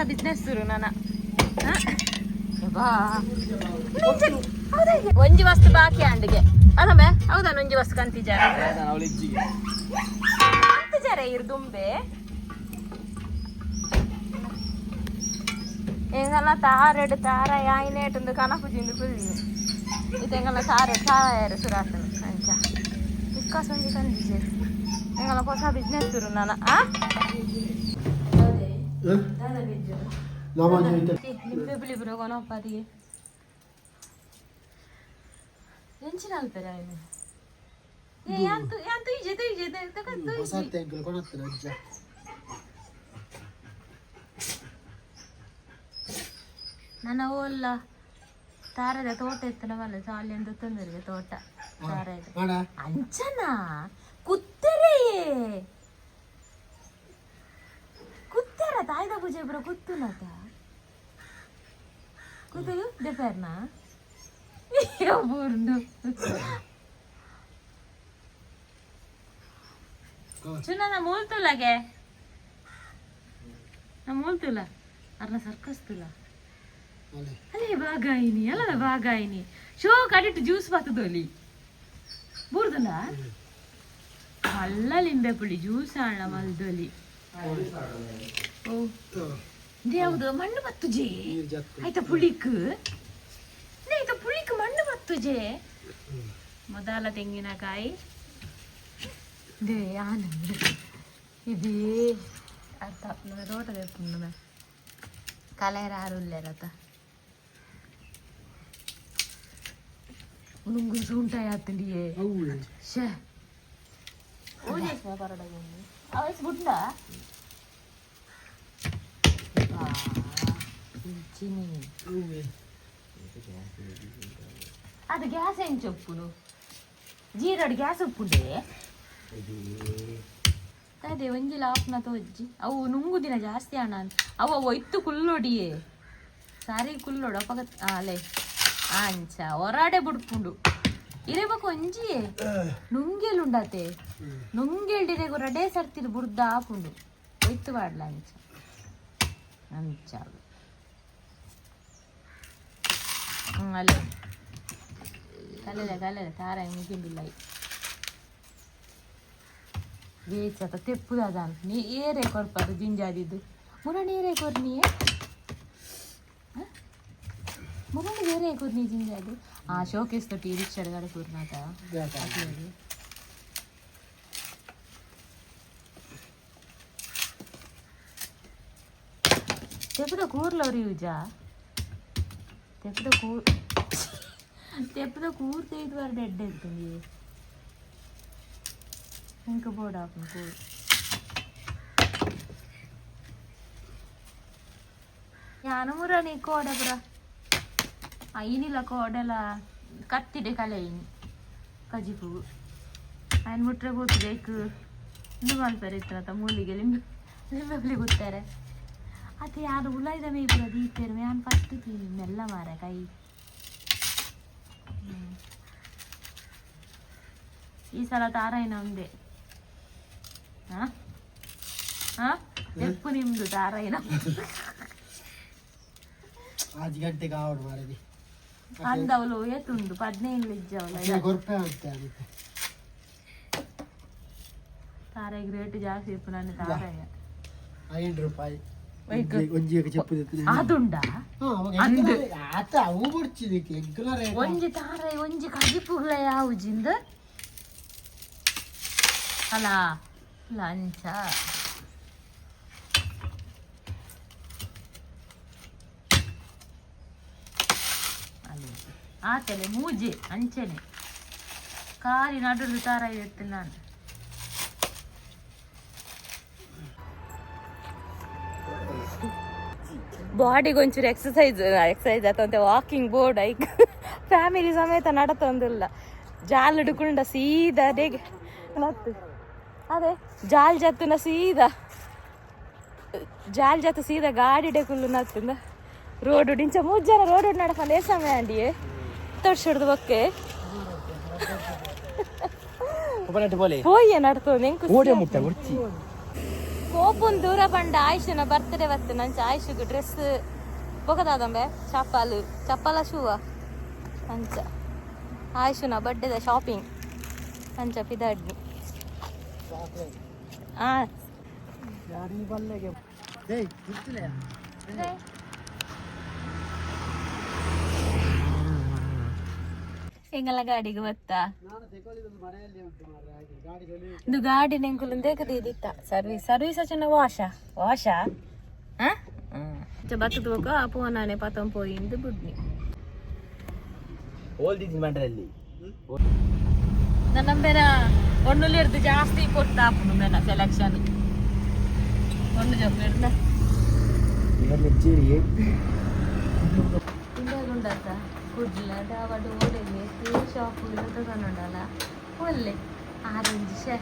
ಹೊಸ ಬಿಸ್ನೆಸ್ ಶುರು ನನ್ನ ಹ? ಯಬ್ಬಾ. ಹೌದಾ ಇದು? ಒಂಜಿ ವಸ್ತು ಬಾಕಿ ಅಂಡಿಗೆ ಅಲ್ಲಮ್ಮೆ ಹೌದಾ ಒಂಜಿ ವಸ್ತು ಕಂತಿಜಾರ ಅವಳ ಇಜ್ಜಿಗೆ ಕಂತಿಜಾರ ಇರು ದುಂಬೆ ಎಂಗಲ್ಲ ತಾರೆಡು ತಾರ ಯಾಯಿನೇಟುಂದು ಕನಪುಜಿಂದು ಕುದಿ ಇದೆಂಗಲ್ಲ ತಾರೆಡು ತಾರ ಸುರಾಸನ ಅಂಚ ಇಕ್ಕ ಸಂಜೆ ಕಂದಿಜೆ ಎಂಗಲ್ಲ ಹೊಸ ಬಿಸ್ನೆಸ್ ಶುರು ನಾನು ಆ ದಾದ ಬಿಜ್ಜು ನಿಂಬೆ ಬಿಳಿ ಬರೋ ಕೊನಪ್ಪದಿಗೆ ಎಂಚಿನ ಅಲ್ಪರ ಏನು ಏ ಯಾಂತು ಯಾಂತು ಈಜೆ ಈಜೆ ತಗೊಂಡು ಹೊಸ ತೆಂಕಲು ಕೊಣತ್ತಿನ ಅಜ್ಜ ನನ್ನ ಓಲ್ಲ ತಾರದ ತೋಟ ಇತ್ತನ ಮಲ್ಲ ಸಾಲಿಂದ ತೊಂದರೆಗೆ ತೋಟ ತಾರದ ಮಾಡ ಅಂಚನ ಕುತ್ತರೆಯೇ ತಾಯ್ದ ಪೂಜೆ ಬರೋ ಕುತ್ತುನತ ಕುತ್ತಲು ದೆಪರ್ನ ಬೂರ್ನು ಚುನ ನಾ ಮೂಲ್ತುಲಗೆ ನಾ ಮೂಲ್ತುಲ ಅರ್ನ ಸರ್ಕಸ್ ತುಲ ಅಲೆ. ಅಲ್ಲೇ ಬಾಗಾಯಿನಿ ಅಲ್ಲ ಬಾಗಾಯಿನಿ. Show ಕಡಿಟ್ಟು juice ಬತ್ತದೋಲಿ ಬೂರ್ದಲ್ಲ? ಅಲ್ಲ ಲಿಂಬೆ ಪುಳಿ ಜ್ಯೂಸ್ ಆಣ ಮಲ್ದೊಲಿ ಓ ಯಾವುದು ಮಣ್ಣು ಬತ್ತುಜೆ ನೀರು ಜತ್ತು ಆಯ್ತಾ ಪುಳಿಕ್ ಆಯ್ತಾ ಪುಳಿಕ್ ಮಣ್ಣು ಬತ್ತುಜೆ ಮೊದಲ ತೆಂಗಿನಕಾಯಿ ದೇ ಆನಂದ ಇದೇ ಅರ್ಥ ನಮ್ಮ ತೋಟದ ಪುಣ್ಣ ಕಲೆರ ಆರುಲ್ಲೆರತ ನುಂಗು ಸುಂಟಾಯ ಆತಂಡಿಯೇ ಅವು ಶೇ ಓದೇಸ್ಮ ಪರಡಗೊಂಡು ಅವಸ್ ಅವು ಅದು ಗ್ಯಾಸ್ ಹೆಂಗ್ ಚೊಪ್ಪುನು? ಜೀರಡು ಗ್ಯಾಸ್ ಉಪ್ಪುಂಡೆ ಅದೇ? ಒಂಜಿಲ ಆಪ್ನ ತೋಜ್ಜಿ. ಅವು ನುಂಗು ದಿನ ಜಾಸ್ತಿ ಹಣ ಅಂತ. ಅವು ಒಯ್ತು ಕುಲ್ಲೊಡಿಯೇ. ಸಾರಿ ಕುಲ್ಲೋಡು ಅಪಗ ಅಲೆ ಅಂಚ ಹೊರಾಡೆ ಬುಡ್ಪುಂಡು. ಇರಬೇಕು ಒಂಜಿಯೇ ನುಂಗೆಲುಂಡತೆ ನುಂಗೆಲ್ಡಿರೆಗು ರಡೆ ಸರ್ತಿರು ಬುಡ್ದ ಆಪುಂಡು ಒಯ್ತು ಬಾಡ್ಲ ಅಂಚ. அல்ல கலையில் கலையில் தாராய் முக்கியம் பிள்ளை వేచాక తెప్పుదా దానికి నీ ఏ రేకోర్ పరు జింజాదిద్దు మురణి ఏ రేకోర్ నీ మురణి ఏ రేకోర్ నీ జింజాది ఆ షోకేస్ తోటి ఇరిచ్చాడు కదా కూర్నాక తెప్పుడా కూరలో రీజా తెప్పద కూర తెప్పద కూర తీయదు వారు డెడ్ అవుతుంది ఇంకా పోడాకు కూర ഞാനുമുറ നീ കോടപുറ അയിനില്ല കോടല കത്തിട്ട് കലയിന് കജിപ്പൂവ് അയൻ മുട്ട കൂത്തിലേക്ക് ഇത് മാൽപ്പര ഇത്ര മൂലിക ലിംബ ലിംബലി കുത്തരെ ಅದು ಯಾರು ಉಲಾಯ್ದ ಮೇ ಇಬ್ಬರ ದೀಪೇರು ಯಾನ್ ಫಸ್ಟ್ ತೀನಿ ಮೆಲ್ಲ ಮಾರ ಕೈ ಹ್ಮ್. ಈ ಸಲ ತಾರಾಯಿನ ಒಂದೇ ಹಾ ಹಾ ಎಪ್ಪು ನಿಮ್ದು ತಾರಾಯಿನ ಆಜ್ ಗಂಟೆಗೆ ಆವಡು ಮಾಡಿದಿ ಅಂದವಳು ಏತುಂಡು ಪದ್ನೈದು ಇಜ್ಜವಳ ಗೊರ್ಪೆ ಅಂತ ಅದಕ್ಕೆ ತಾರಾಯಿಗೆ ರೇಟ್ ಜಾಸ್ತಿ ಇಪ್ಪು ನನ್ನ ತಾರಾಯ ಐದು ರೂಪಾಯಿ ವೈಕ್. ಒಂಜಿಗೆ ಚೆಪ್ಪು ಆದುಂಡ ಅಂದು. ಆತ ಅವು ಬಿಡ್ಚಿದಕ್ಕೆ ಎಗ್ಗಲ ರೇಟ್ ಒಂಜಿ ತಾರಾಯಿ ಒಂಜಿ ಕಜಿಪುಗ್ಲ ಯಾವುಜಿಂದ ಅಲ್ಲ ಲಂಚ ಅಲ್ಲಿ ಆತಲೆ ಮೂಜೆ ಅಂಚನೆ ಕಾರಿ ನಡುಲು ತಾರಾಯಿ ಎತ್ತು ನಾನು ಬಾಡಿಗೆ ಒಂಚೂರು ಎಕ್ಸಸೈಸ್ ಎಕ್ಸಸೈಸ್ ಆತಂತೆ ವಾಕಿಂಗ್ ಬೋರ್ಡ್ ಐಕ್ ಫ್ಯಾಮಿಲಿ ಸಮೇತ ನಡತೊಂದಿಲ್ಲ. ಜಾಲ್ ಹಿಡ್ಕೊಂಡ ಸೀದಾ ದೇಗೆ ಮತ್ತೆ ಅದೇ ಜಾಲ್ ಜತ್ತುನ ಸೀದಾ ಜಾಲ್ ಜತ್ತು ಸೀದಾ ಗಾಡಿ ಡೆಕುಲ್ಲು ನತ್ತಿಂದ ರೋಡ್ ಇಂಚ ಮೂರು ಜನ ರೋಡ್ ನಡ್ಕೊಂಡು ಏ ಸಮಯ ಅಂಡಿಯೇ ತೋರ್ಸಿಡ್ದು ಬಕ್ಕೆ ಒಬ್ಬನಟ್ಟು ಬೋಲೆ. ಹೋಯ್ಯ ಕೋಪನ್ ದೂರ ಬಂಡ ಆಯುಷನ ಬರ್ತಡೆ ಬರ್ತೇನೆ ನಂಚ ಆಯುಷಗೆ ಡ್ರೆಸ್ ಹೋಗದಾದಂಬೆ ಚಪ್ಪಾಲು ಚಪ್ಪಲ ಶೂವ ಅಂಚ. ಆಯುಷನ ಬಡ್ಡೆದ ಶಾಪಿಂಗ್ ಅಂಚ ಪಿದಾಡ್ನಿ. ಆ. ಹೆಂಗಲ್ಲ ಗಾಡಿಗೆ ಬತ್ತಾ ನಾನು ತೆಗೊಳ್ಳಿದ್ದು ಮನೆಯಲ್ಲಿ ಉಂಟು ಮಾರ್ರೆ ಹಾಗೆ ಗಾಡಿ ಸೊಲಿ ಇದು ಗಾಡಿ ನೆಂಕುಲು ದೇಕದಿತ್ತ ಸರ್ವಿಸ್ ಸರ್ವಿಸ್ ಅಚ್ಚನ ವಾಶ ವಾಶ ಬತ್ತದ ಹೋಗ ಅಪ್ಪು ನಾನೇ ಪತಂ ಪೋಯಿಂದು ಬುಡ್ನಿ ಓಲ್ದಿದ್ದು ಮಂಡ್ರಲ್ಲಿ ನನ್ನ ಬೇರೆ ಒಣ್ಣುಲಿ ಹಿಡ್ದು ಜಾಸ್ತಿ ಕೊಟ್ಟ ಅಪ್ಪನು ಮೇನ ಸೆಲೆಕ್ಷನ್ ಒಂದು ಜೊತೆ ಹಿಡ್ದ ಮೆಚ್ಚೇರಿ ಇಂದಾಗುಂಡತ್ತ ಕುಡ್ಲ ದಾವಡು ಓಡೆಗೆ ಟೀ ಶಾಪು ತಗೊಂಡುಂಡಲ್ಲ ಒಳ್ಳೆ ಆರೆಂಜ್ ಶೇ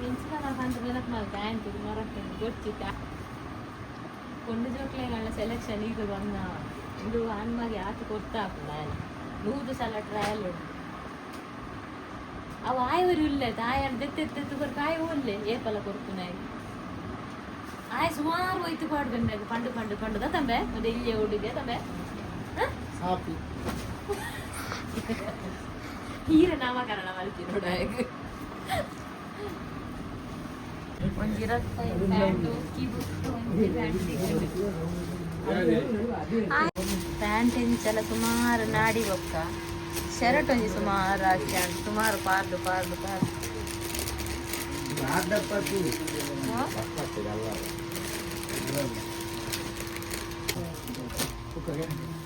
ಮೆಣಸಿನ ಕಂಡು ನೆನಪು ಮಾಡಿ ಪ್ಯಾಂಟ್ ಮರಕ್ಕೆ ಗೊತ್ತಿತ್ತ ಕೊಂಡು ಜೋಕ್ಲೆಗಳ ಸೆಲೆಕ್ಷನ್ ಈಗ ಬಂದ ಇದು ಹಣ್ಮಗೆ ಆತು ಕೊಡ್ತಾ ನಾನು ನೂರು ಸಲ ಟ್ರಯಲ್ ಉಂಟು ಅವು ಆಯವರು ಇಲ್ಲೇ ತಾಯಣ್ಣ ತೆತ್ತೆತ್ತು ಕೊಟ್ಟು ಕಾಯಿ ಒಲ್ಲೆ ಏಪಲ ಕೊಡ್ತೀನಿ ಆಯ್ ಸುಮಾರು ಹೋಯ್ತು ಪಾಡ್ಗಂಡಾಗ ಪಂಡು ಪಂಡು ಪಂಡು ತಂಬೆ ಮತ್ತೆ ಇಲ್ಲೇ ಓಡಿದೆ ತಂಬೆ ಸಾಪಿ ಹೀರ ನಾಮಕರಣ ಮಾಡ್ತೀನಿ ನೋಡ ಒಂದಿರತ್ತ ಪ್ಯಾಂಟು ಕಿಬುಟ್ಟು ಒಂದಿ ಪ್ಯಾಂಟ್ ಪ್ಯಾಂಟ್ ಎಂಚಲ ಸುಮಾರು ನಾಡಿ ಬೊಕ್ಕ ಶರ್ಟ್ ಒಂಜಿ ಸುಮಾರು ಹಾಕ್ಯಾನ್ ಸುಮಾರು ಪಾರ್ದು ಪಾರ್ದು ಪಾರ್ದು ಹಾ?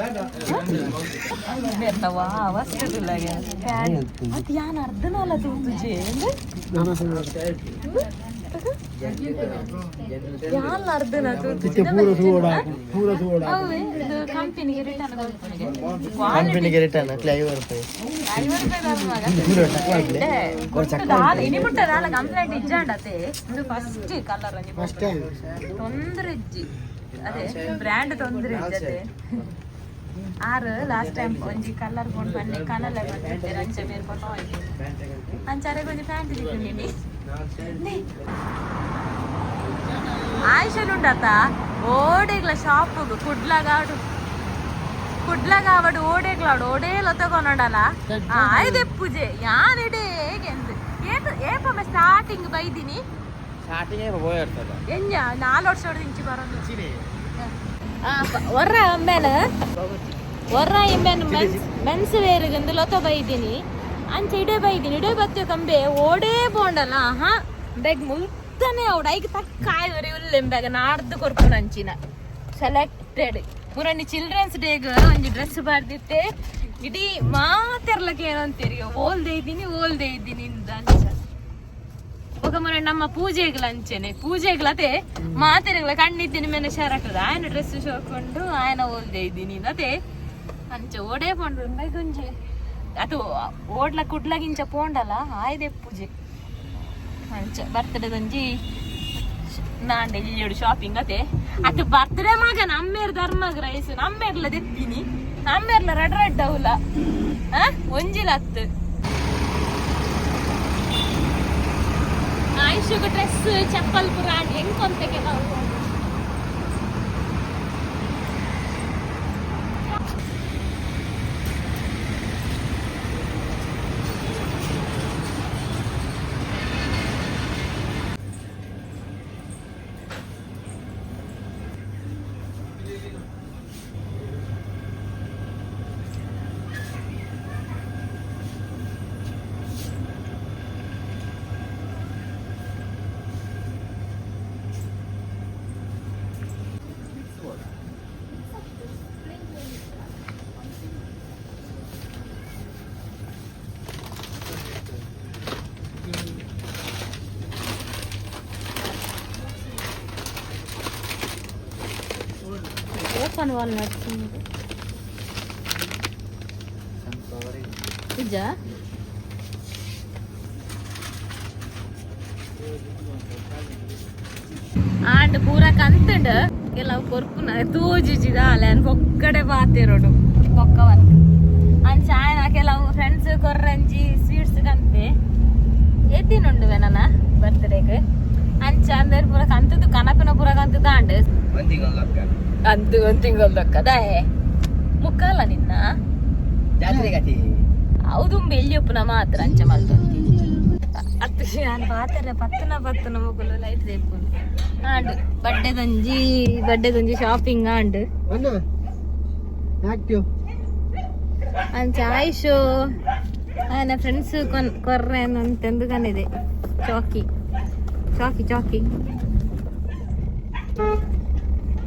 ತಂಚೂರು ಜ್ವಾಸ ಬೆರ್ತವಾ ವಸ್ತುಲ್ಲ ಅದು ಯಾನ್ ಅರ್ಧನಲ್ಲ ತೂತುಜೆ ನಾನು ಸುಳ್ಳು ಯಾನ್ ಅರ್ಧನ ಕಂಪನಿಗೆ ರಿಟರ್ನ್ ಐವತ್ತು ರೂಪಾಯಿ ಕಂಪ್ಲೇಂಟ್ ಇಜ್ಜಾಂಡತೆ ಫಸ್ಟ್ ಕಲರ್ ತೊಂದ್ರೆ ಇಜ್ಜಿ ಅದೇ ಬ್ರ್ಯಾಂಡ್ ತೊಂದ್ರೆ ಜೊತೆ ಆರ್ ಲಾಸ್ಟ್ ಟೈಮ್ ಒಂಜಿ ಕಲರ್ ಕೊಂಡು ಬನ್ನಿ ಕಲರ್ ಬಂದಿದ್ದೆ ಅಂಚ ಬೇರೆ ಕೊಟ್ಟು ಹೋಯ್ತು. ಅಂಚಾರೆ ಒಂಜಿ ಪ್ಯಾಂಟ್ ಇದ್ದೀನಿ ಆಯ್ಷನುಂಡತ ಓಡೇಗ್ಲ ಶಾಪ್ ಕುಡ್ಲಗಾಡು. ಕುಡ್ಲಗಾವಡು ಓಡೇಗ್ಲಾಡು ಓಡೇಲ ತಗೊಂಡಲ್ಲ ಆಯ್ದೆ ಪೂಜೆ. ಯಾನಿಡೆ ಹೇಗೆ ಏತು ಏಪೊಮ್ಮೆ ಸ್ಟಾರ್ಟಿಂಗ್ ಬೈದಿನಿ? ಸ್ಟಾರ್ಟಿಂಗ್ ಹೋಗಿರ್ತದ ಎಂಜ ನಾಲ್ ವರ್ಷ ಇಂಚಿ ಬರೋದು. ಒರ್ರ ಅಮ್ಮೇನ ಒರ್ರ ಇಮ್ಮೇನ ಮೆನ್ಸ್ ಮೆನ್ಸ್ ವೇರ್ಗಂದು ಲೊತ ಬೈದಿನಿ. ಅಂಚೆ ಇಡೆ ಬೈದಿನಿ. ಇಡೆ ಬತ್ತೆ ಕಂಬೆ ಓಡೇ ಬೋಂಡಲ್ಲ ಹಾ? ಬೆಗ್ ಮುಲ್ತಾನೆ ಅವಡ. ಐಕ್ ತಕ್ಕ ಆಯ್ವರಿ ಉಲ್ಲೆಂಬೆಗ ನಾಡ್ದು ಕೊರ್ಪುನ ಅಂಚಿನ. ಸೆಲೆಕ್ಟೆಡ್ ಮುರಣ್ಣಿ ಚಿಲ್ಡ್ರನ್ಸ್ ಡೇಗ್ ಒಂಜಿ ಡ್ರೆಸ್ ಬರ್ದಿತ್ತೆ. ಇಡೀ ಮಾತೆರ್ಲಕ್ಕೆ ಏನೋ ಅಂತೀರಿ. ಓಲ್ದೆ ಇದ್ದೀನಿ ಓಲ್ದೆ ಇದ್ದೀನಿ ಇಂದ ಬೊಕಮರ ನಮ್ಮ ಪೂಜೆಗ್ಲ ಅಂಚೆನೆ ಪೂಜೆಗ್ಲತೆ ಮಾತೆರೆಗ್ಲ ಕಣ್ಣಿದ್ದೀನಿ ಮೇಲೆ ಶರಟದ ಆಯನ ಡ್ರೆಸ್ ಶೋಕೊಂಡು ಆಯನ ಓಲ್ದೆ ಇದ್ದೀನಿ. ಅದೇ ಅಂಚ ಓಡೇ ಪಂಡ್ರು. ಬೈ ಗುಂಜೆ. ಅದು ಓಡ್ಲ ಕುಡ್ಲಗಿಂಚ ಪೋಂಡಲ್ಲ, ಆಯ್ದೆ ಪೂಜೆ. ಅಂಚ ಬರ್ತಡೆ ಗಂಜಿ ನಾಂಡೆ ಇಲ್ಲಿ ಶಾಪಿಂಗ್ ಅತೆ ಅದು ಬರ್ತಡೇ ಮಗ ನಮ್ಮೇರ್ ಧರ್ಮಗ್ ರೈಸ್ ನಮ್ಮೇರ್ಲ ದೆತ್ತೀನಿ. ನಮ್ಮೇರ್ಲ ರಡ್ ರಡ್ ಅವಲ ಒಂಜಿಲ ಹತ್ತು ಆಯುಷಗ ಡ್ರೆಸ್ ಚಪ್ಪಲ್ ಪುರ ಹೆಂಗ್ ಕೊಂತೆಗೆ ಸಣ್ಣ ಒಂದು ನಡ್ಸಿಂದು ನಿಜ ಆಂಡ್ ಪೂರ ಕಂತಂಡ್. ಎಲ್ಲ ಕೊರ್ಪುನ. ತೂಜಿಜಿದ ಅಲ್ಲ ಒಕ್ಕಡೆ ಬಾತಿರೋಡು. ಪೊಕ್ಕವನ್ ಅಂಡ್ ಚಾಯ್ನ ಕೆಲವು ಫ್ರೆಂಡ್ಸ್ ಕೊರ್ರಂಜಿ ಸ್ವೀಟ್ಸ್ ಕಂತೆ ಎತ್ತಿನುಂಡುವೆ ನನ್ನ ಬರ್ತ್ಡೇಗೆ ಅಂಚ ಅಂದ್ರೆ ಪೂರ ಕಂತದ್ದು ಕನಪಿನ ಪೂರ ಕಂತದ್ದು ಆಂಡ್ ಅಂದು ಒಂದ್ ತಿಂಗಳ ದೊಕ್ಕದ ಮುಕ್ಕಲ್ಲ ನಿನ್ನ? ಹೌದು ಬೆಳ್ಳಿಯಪ್ಪನ ಮಾತ್ರ ಅಂಚ ಮಲ್ತೊಂದು ಅತ್ತು ನಾನು ಪಾತ್ರೆ ಪತ್ತನ ಪತ್ತನ ಮುಗುಲು ಲೈಟ್ ರೇಪು ಆಂಡ್ ಬಡ್ಡೆ ದಂಜಿ ಬಡ್ಡೆ ದಂಜಿ ಶಾಪಿಂಗ್ ಆಂಡ್. ಅಂಚ ಆಯುಷು ಆಯ್ನ ಫ್ರೆಂಡ್ಸ್ ಕೊರ್ರೆ ಅಂತ ಕಂಡಿದೆ ಚಾಕಿ. ಚಾಕಿ ಚಾಕಿ.